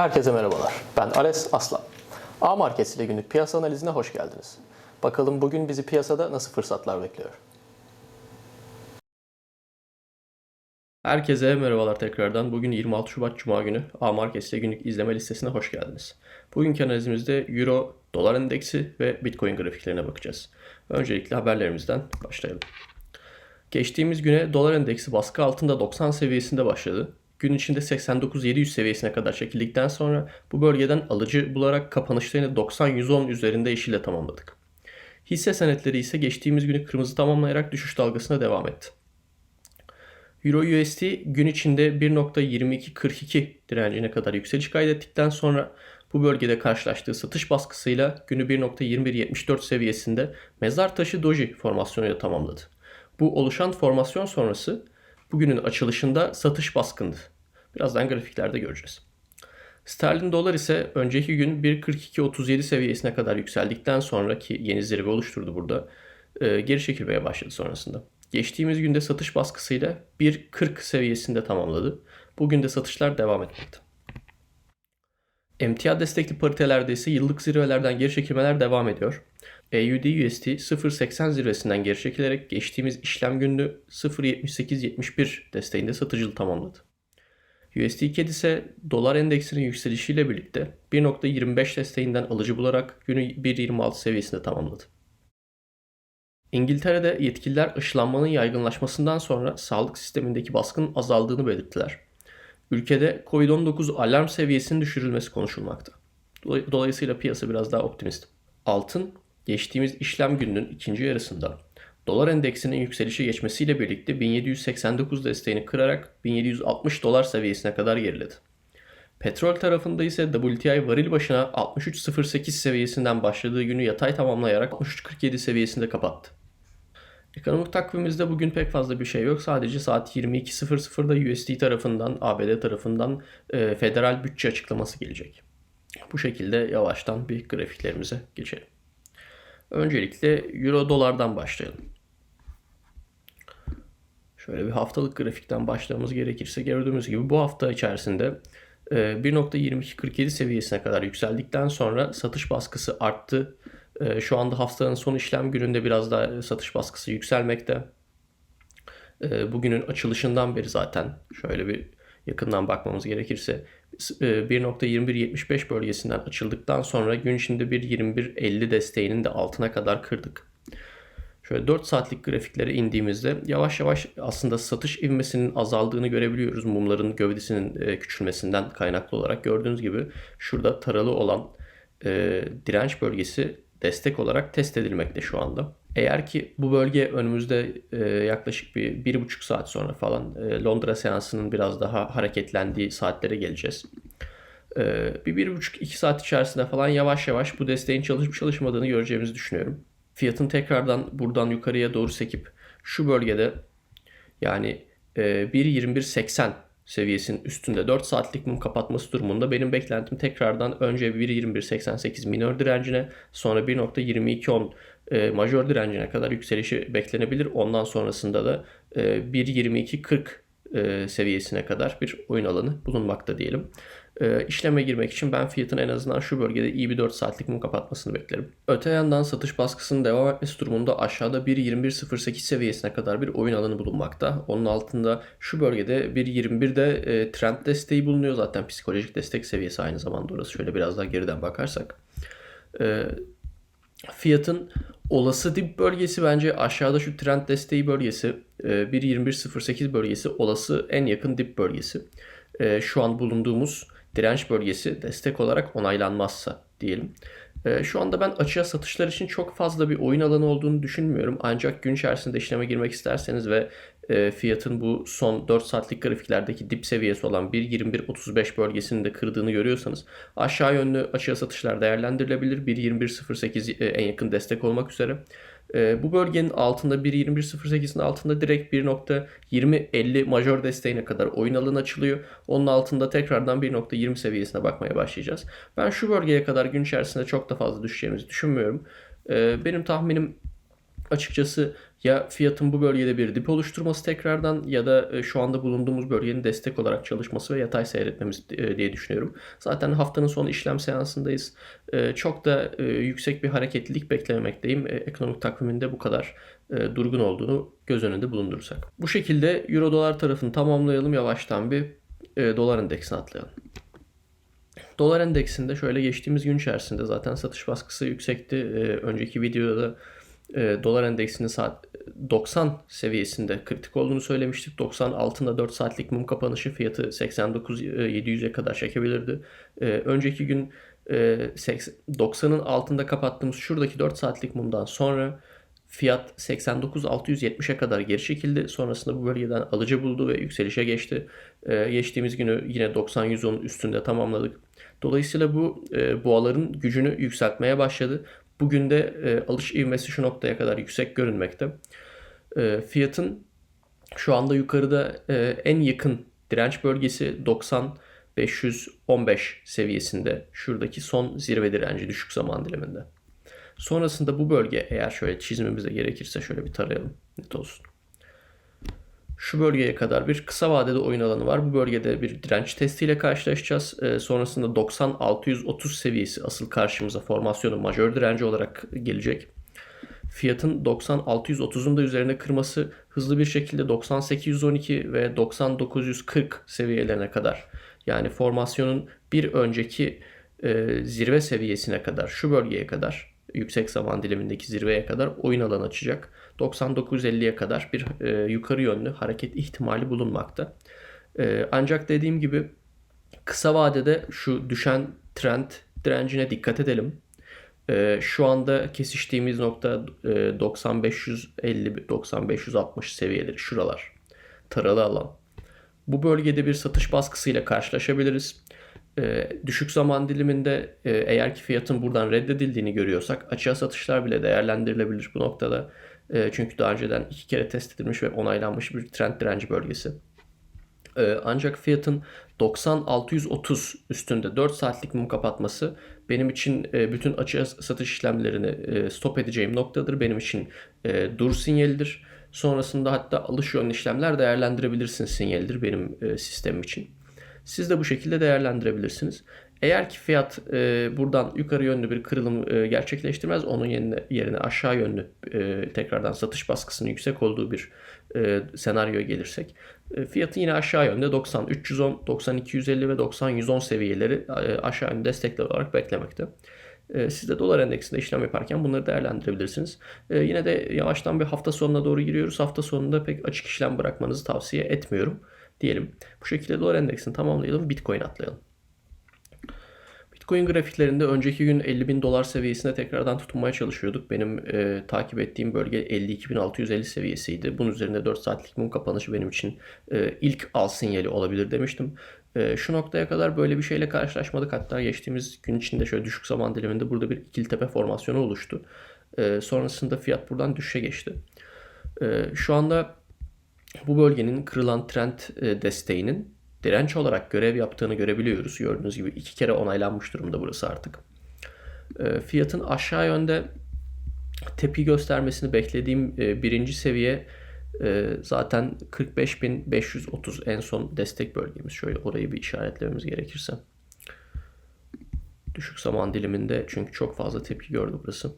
Herkese merhabalar. Ben Ales Aslan. A Markets ile günlük piyasa analizine hoş geldiniz. Bakalım bugün bizi piyasada nasıl fırsatlar bekliyor? Herkese merhabalar tekrardan. Bugün 26 Şubat Cuma günü A Markets ile günlük izleme listesine hoş geldiniz. Bugünkü analizimizde Euro, Dolar Endeksi ve Bitcoin grafiklerine bakacağız. Öncelikle haberlerimizden başlayalım. Geçtiğimiz güne dolar endeksi baskı altında 90 seviyesinde başladı. Gün içinde 89-700 seviyesine kadar çekildikten sonra bu bölgeden alıcı bularak kapanışlarını 90-110 üzerinde yeşille tamamladık. Hisse senetleri ise geçtiğimiz günü kırmızı tamamlayarak düşüş dalgasına devam etti. Euro USD gün içinde 1.2242 direncine kadar yükseliş kaydettikten sonra bu bölgede karşılaştığı satış baskısıyla günü 1.2174 seviyesinde mezar taşı doji formasyonuyla tamamladı. Bu oluşan formasyon sonrası bugünün açılışında satış baskındı. Birazdan grafiklerde göreceğiz. Sterlin dolar ise önceki gün 1.4237 seviyesine kadar yükseldikten sonraki yeni zirve oluşturdu burada. e, geri çekilmeye başladı sonrasında. Geçtiğimiz günde satış baskısıyla 1.40 seviyesinde tamamladı. Bugün de satışlar devam etmekte. Emtia destekli paritelerde ise yıllık zirvelerden geri çekilmeler devam ediyor. AUD USD 0.80 zirvesinden geri çekilerek geçtiğimiz işlem günü 0.7871 desteğinde satıcılı tamamladı. USD CAD ise dolar endeksinin yükselişiyle birlikte 1.25 desteğinden alıcı bularak günü 1.26 seviyesinde tamamladı. İngiltere'de yetkililer aşılanmanın yaygınlaşmasından sonra sağlık sistemindeki baskının azaldığını belirttiler. Ülkede Covid-19 alarm seviyesinin düşürülmesi konuşulmakta. Dolay- Dolayısıyla piyasa biraz daha optimist. Altın geçtiğimiz işlem gününün ikinci yarısında dolar endeksinin yükselişe geçmesiyle birlikte 1789 desteğini kırarak 1760 dolar seviyesine kadar geriledi. Petrol tarafında ise WTI varil başına 63.08 seviyesinden başladığı günü yatay tamamlayarak 63.47 seviyesinde kapattı. Ekonomik takvimimizde bugün pek fazla bir şey yok. Sadece saat 22.00'da USD tarafından, ABD tarafından e, federal bütçe açıklaması gelecek. Bu şekilde yavaştan bir grafiklerimize geçelim. Öncelikle Euro dolardan başlayalım. Şöyle bir haftalık grafikten başlamamız gerekirse gördüğümüz gibi bu hafta içerisinde e, 1.2247 seviyesine kadar yükseldikten sonra satış baskısı arttı. E, Şu anda haftanın son işlem gününde biraz daha satış baskısı yükselmekte. E, Bugünün açılışından beri zaten şöyle bir yakından bakmamız gerekirse e, 1.2175 bölgesinden açıldıktan sonra gün içinde 1.2150 desteğinin de altına kadar kırdık. Şöyle 4 saatlik grafiklere indiğimizde yavaş yavaş aslında satış ivmesinin azaldığını görebiliyoruz. Mumların gövdesinin e, küçülmesinden kaynaklı olarak gördüğünüz gibi şurada taralı olan e, direnç bölgesi destek olarak test edilmekte şu anda. Eğer ki bu bölge önümüzde e, yaklaşık bir, bir buçuk saat sonra falan e, Londra seansının biraz daha hareketlendiği saatlere geleceğiz. E, bir, bir buçuk iki saat içerisinde falan yavaş yavaş bu desteğin çalışıp çalışmadığını göreceğimizi düşünüyorum. Fiyatın tekrardan buradan yukarıya doğru sekip şu bölgede yani e, 1.21.80 seviyesinin üstünde 4 saatlik mum kapatması durumunda benim beklentim tekrardan önce 1.21.88 minör direncine sonra 1.2210 e, majör direncine kadar yükselişi beklenebilir. Ondan sonrasında da e, 1.22.40 e, seviyesine kadar bir oyun alanı bulunmakta diyelim. E, işleme girmek için ben fiyatın en azından şu bölgede iyi bir 4 saatlik mum kapatmasını beklerim. Öte yandan satış baskısının devam etmesi durumunda aşağıda 1.21.08 seviyesine kadar bir oyun alanı bulunmakta. Onun altında şu bölgede 1.21'de e, trend desteği bulunuyor zaten psikolojik destek seviyesi aynı zamanda orası. Şöyle biraz daha geriden bakarsak. E, fiyatın olası dip bölgesi bence aşağıda şu trend desteği bölgesi e, 1.21.08 bölgesi olası en yakın dip bölgesi. E, Şu an bulunduğumuz direnç bölgesi destek olarak onaylanmazsa diyelim. E, Şu anda ben açığa satışlar için çok fazla bir oyun alanı olduğunu düşünmüyorum. Ancak gün içerisinde işleme girmek isterseniz ve e, fiyatın bu son 4 saatlik grafiklerdeki dip seviyesi olan 1.21.35 bölgesini de kırdığını görüyorsanız aşağı yönlü açığa satışlar değerlendirilebilir. 1.21.08 e, en yakın destek olmak üzere. E, bu bölgenin altında 1.21.08'in altında direkt 1.20.50 majör desteğine kadar oyun alanı açılıyor. Onun altında tekrardan 1.20 seviyesine bakmaya başlayacağız. Ben şu bölgeye kadar gün içerisinde çok da fazla düşeceğimizi düşünmüyorum. E, benim tahminim açıkçası ya fiyatın bu bölgede bir dip oluşturması tekrardan ya da e, şu anda bulunduğumuz bölgenin destek olarak çalışması ve yatay seyretmemiz e, diye düşünüyorum. Zaten haftanın son işlem seansındayız. E, çok da yüksek bir hareketlilik beklememekteyim. Ekonomik takviminde bu kadar durgun olduğunu göz önünde bulundurursak. Bu şekilde Euro dolar tarafını tamamlayalım. Yavaştan bir dolar endeksine atlayalım. Dolar endeksinde şöyle geçtiğimiz gün içerisinde zaten satış baskısı yüksekti. Önceki videoda e, dolar endeksinin saat 90 seviyesinde kritik olduğunu söylemiştik. 90 altında 4 saatlik mum kapanışı fiyatı 89-700'e kadar çekebilirdi. E, önceki gün e, 90'ın altında kapattığımız şuradaki 4 saatlik mumdan sonra fiyat 89-670'e kadar geri çekildi. Sonrasında bu bölgeden alıcı buldu ve yükselişe geçti. E, geçtiğimiz günü yine 90-110'un üstünde tamamladık. Dolayısıyla bu e, boğaların gücünü yükseltmeye başladı. Bugün de e, alış ivmesi şu noktaya kadar yüksek görünmekte. E, fiyatın şu anda yukarıda e, en yakın direnç bölgesi 90 515 seviyesinde. Şuradaki son zirve direnci düşük zaman diliminde. Sonrasında bu bölge eğer şöyle çizmemize gerekirse şöyle bir tarayalım net olsun şu bölgeye kadar bir kısa vadede oyun alanı var. Bu bölgede bir direnç testiyle karşılaşacağız. E, sonrasında 90-630 seviyesi asıl karşımıza formasyonu majör direnci olarak gelecek. Fiyatın 90-630'un da üzerine kırması hızlı bir şekilde 9812 ve 9940 seviyelerine kadar yani formasyonun bir önceki e, zirve seviyesine kadar şu bölgeye kadar yüksek zaman dilimindeki zirveye kadar oyun alanı açacak. 99.50'ye kadar bir e, yukarı yönlü hareket ihtimali bulunmakta. E, ancak dediğim gibi kısa vadede şu düşen trend direncine dikkat edelim. E, şu anda kesiştiğimiz nokta e, 9550-9560 seviyeleri şuralar. Taralı alan. Bu bölgede bir satış baskısıyla karşılaşabiliriz. E, düşük zaman diliminde e, eğer ki fiyatın buradan reddedildiğini görüyorsak açığa satışlar bile değerlendirilebilir bu noktada. E, çünkü daha önceden iki kere test edilmiş ve onaylanmış bir trend direnci bölgesi. E, ancak fiyatın 90-630 üstünde 4 saatlik mum kapatması benim için e, bütün açığa satış işlemlerini e, stop edeceğim noktadır. Benim için dur sinyalidir. Sonrasında hatta alış yönlü işlemler değerlendirebilirsin sinyalidir benim e, sistemim için. Siz de bu şekilde değerlendirebilirsiniz. Eğer ki fiyat e, buradan yukarı yönlü bir kırılım e, gerçekleştirmez, onun yerine, yerine aşağı yönlü e, tekrardan satış baskısının yüksek olduğu bir e, senaryoya gelirsek, e, fiyatın yine aşağı yönde 90, 310, 90, 250 ve 90, 110 seviyeleri e, aşağı yönlü destekler olarak beklemekte. E, siz de dolar endeksinde işlem yaparken bunları değerlendirebilirsiniz. E, yine de yavaştan bir hafta sonuna doğru giriyoruz. Hafta sonunda pek açık işlem bırakmanızı tavsiye etmiyorum diyelim. Bu şekilde dolar endeksini tamamlayalım. Bitcoin atlayalım. Bitcoin grafiklerinde önceki gün 50 bin dolar seviyesine tekrardan tutunmaya çalışıyorduk. Benim e, takip ettiğim bölge 52.650 seviyesiydi. Bunun üzerinde 4 saatlik mum kapanışı benim için e, ilk al sinyali olabilir demiştim. E, şu noktaya kadar böyle bir şeyle karşılaşmadık. Hatta geçtiğimiz gün içinde şöyle düşük zaman diliminde burada bir ikili tepe formasyonu oluştu. E, sonrasında fiyat buradan düşüşe geçti. E, şu anda bu bölgenin kırılan trend e, desteğinin direnç olarak görev yaptığını görebiliyoruz. Gördüğünüz gibi iki kere onaylanmış durumda burası artık. E, fiyatın aşağı yönde tepki göstermesini beklediğim e, birinci seviye zaten 45.530 en son destek bölgemiz. Şöyle orayı bir işaretlememiz gerekirse. Düşük zaman diliminde çünkü çok fazla tepki gördü burası.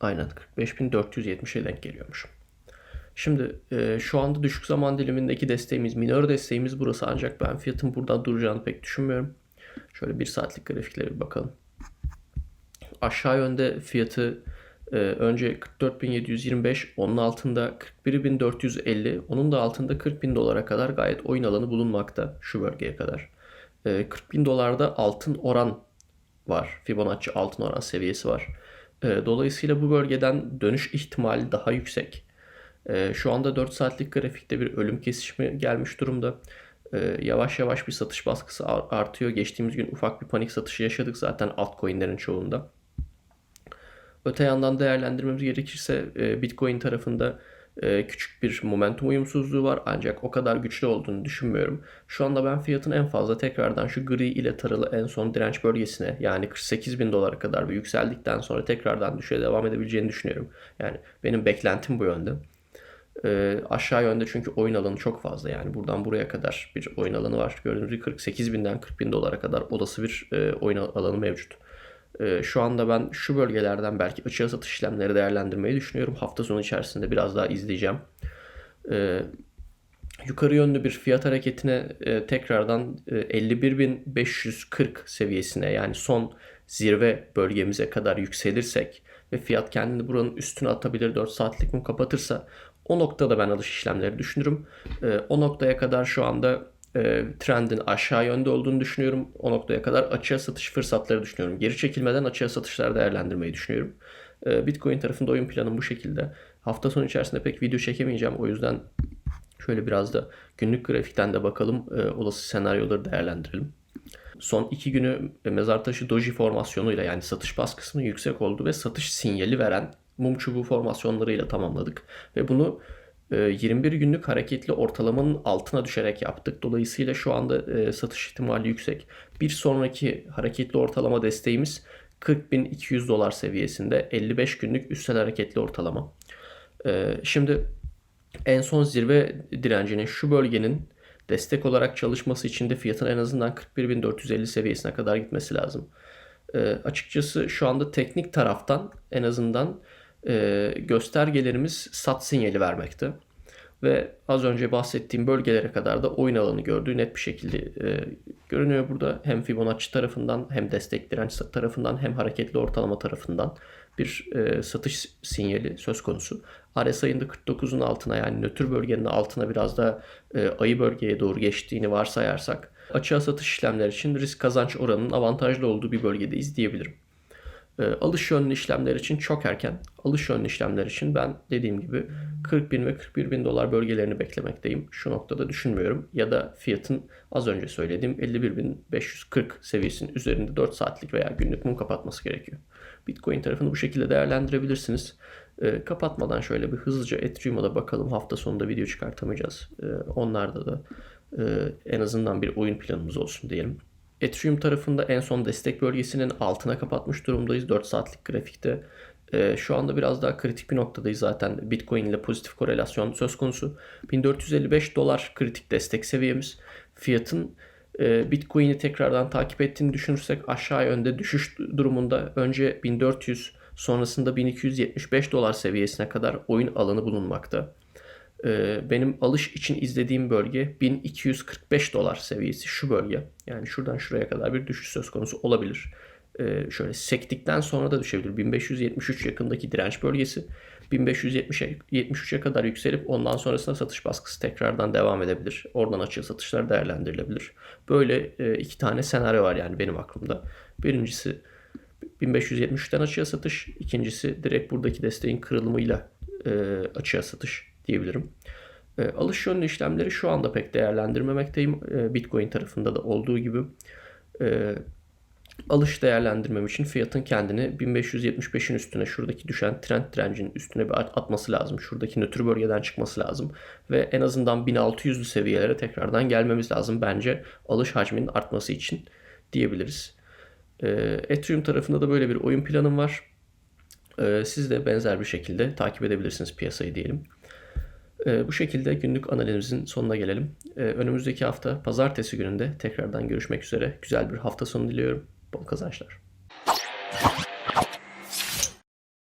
Aynen 45.470'e denk geliyormuş. Şimdi e, şu anda düşük zaman dilimindeki desteğimiz, minor desteğimiz burası ancak ben fiyatın burada duracağını pek düşünmüyorum. Şöyle bir saatlik grafiklere bir bakalım. Aşağı yönde fiyatı e, önce 44.725, onun altında 41.450, onun da altında 40.000 dolara kadar gayet oyun alanı bulunmakta şu bölgeye kadar. E, 40.000 dolarda altın oran var. Fibonacci altın oran seviyesi var. E, dolayısıyla bu bölgeden dönüş ihtimali daha yüksek. E, şu anda 4 saatlik grafikte bir ölüm kesişimi gelmiş durumda. E, yavaş yavaş bir satış baskısı artıyor. Geçtiğimiz gün ufak bir panik satışı yaşadık zaten altcoin'lerin çoğunda. Öte yandan değerlendirmemiz gerekirse Bitcoin tarafında e, küçük bir momentum uyumsuzluğu var ancak o kadar güçlü olduğunu düşünmüyorum. Şu anda ben fiyatın en fazla tekrardan şu gri ile taralı en son direnç bölgesine yani 48 bin dolara kadar bir yükseldikten sonra tekrardan düşe devam edebileceğini düşünüyorum. Yani benim beklentim bu yönde. E, aşağı yönde çünkü oyun alanı çok fazla yani buradan buraya kadar bir oyun alanı var. Gördüğünüz gibi 48 binden 40 bin dolara kadar olası bir e, oyun alanı mevcut. E, şu anda ben şu bölgelerden belki açığa satış işlemleri değerlendirmeyi düşünüyorum. Hafta sonu içerisinde biraz daha izleyeceğim. E, yukarı yönlü bir fiyat hareketine e, tekrardan e, 51.540 seviyesine yani son zirve bölgemize kadar yükselirsek ve fiyat kendini buranın üstüne atabilir 4 saatlik mum kapatırsa o noktada ben alış işlemleri düşünürüm. E, o noktaya kadar şu anda e, trendin aşağı yönde olduğunu düşünüyorum. O noktaya kadar açığa satış fırsatları düşünüyorum. Geri çekilmeden açığa satışlar değerlendirmeyi düşünüyorum. E, Bitcoin tarafında oyun planım bu şekilde. Hafta sonu içerisinde pek video çekemeyeceğim. O yüzden şöyle biraz da günlük grafikten de bakalım. E, olası senaryoları değerlendirelim. Son iki günü mezar taşı doji formasyonuyla yani satış baskısının yüksek olduğu ve satış sinyali veren mum çubuğu formasyonlarıyla tamamladık. Ve bunu 21 günlük hareketli ortalamanın altına düşerek yaptık. Dolayısıyla şu anda e, satış ihtimali yüksek. Bir sonraki hareketli ortalama desteğimiz 40.200 dolar seviyesinde 55 günlük üstel hareketli ortalama. E, şimdi en son zirve direncinin şu bölgenin destek olarak çalışması için de fiyatın en azından 41.450 seviyesine kadar gitmesi lazım. E, açıkçası şu anda teknik taraftan en azından e, göstergelerimiz sat sinyali vermekte. Ve az önce bahsettiğim bölgelere kadar da oyun alanı gördüğü net bir şekilde e, görünüyor burada. Hem Fibonacci tarafından hem destek direnç tarafından hem hareketli ortalama tarafından bir e, satış sinyali söz konusu. RSI'nin de 49'un altına yani nötr bölgenin altına biraz da e, ayı bölgeye doğru geçtiğini varsayarsak açığa satış işlemler için risk kazanç oranının avantajlı olduğu bir bölgede izleyebilirim. E, alış yönlü işlemler için çok erken. Alış yönlü işlemler için ben dediğim gibi 40 bin ve 41 bin dolar bölgelerini beklemekteyim. Şu noktada düşünmüyorum. Ya da fiyatın az önce söylediğim 51.540 seviyesinin üzerinde 4 saatlik veya günlük mum kapatması gerekiyor. Bitcoin tarafını bu şekilde değerlendirebilirsiniz. E, kapatmadan şöyle bir hızlıca Ethereum'a da bakalım. Hafta sonunda video çıkartamayacağız. E, onlarda da e, en azından bir oyun planımız olsun diyelim. Ethereum tarafında en son destek bölgesinin altına kapatmış durumdayız 4 saatlik grafikte. Ee, şu anda biraz daha kritik bir noktadayız zaten. Bitcoin ile pozitif korelasyon söz konusu. 1455 dolar kritik destek seviyemiz. Fiyatın e, Bitcoin'i tekrardan takip ettiğini düşünürsek aşağı yönde düşüş durumunda önce 1400 sonrasında 1275 dolar seviyesine kadar oyun alanı bulunmakta. Ee, benim alış için izlediğim bölge 1245 dolar seviyesi şu bölge. Yani şuradan şuraya kadar bir düşüş söz konusu olabilir. Ee, şöyle sektikten sonra da düşebilir. 1573 yakındaki direnç bölgesi 1573'e kadar yükselip ondan sonrasında satış baskısı tekrardan devam edebilir. Oradan açığı satışlar değerlendirilebilir. Böyle e, iki tane senaryo var yani benim aklımda. Birincisi 1573'ten açığa satış. ikincisi direkt buradaki desteğin kırılımıyla e, açığa satış diyebilirim. E, alış yönlü işlemleri şu anda pek değerlendirmemekteyim. E, Bitcoin tarafında da olduğu gibi. E, alış değerlendirmem için fiyatın kendini 1575'in üstüne şuradaki düşen trend direncinin üstüne bir atması lazım. Şuradaki nötr bölgeden çıkması lazım. Ve en azından 1600'lü seviyelere tekrardan gelmemiz lazım bence alış hacminin artması için diyebiliriz. E, Ethereum tarafında da böyle bir oyun planım var. E, siz de benzer bir şekilde takip edebilirsiniz piyasayı diyelim. E, bu şekilde günlük analizimizin sonuna gelelim. E, önümüzdeki hafta pazartesi gününde tekrardan görüşmek üzere. Güzel bir hafta sonu diliyorum. Bol kazançlar.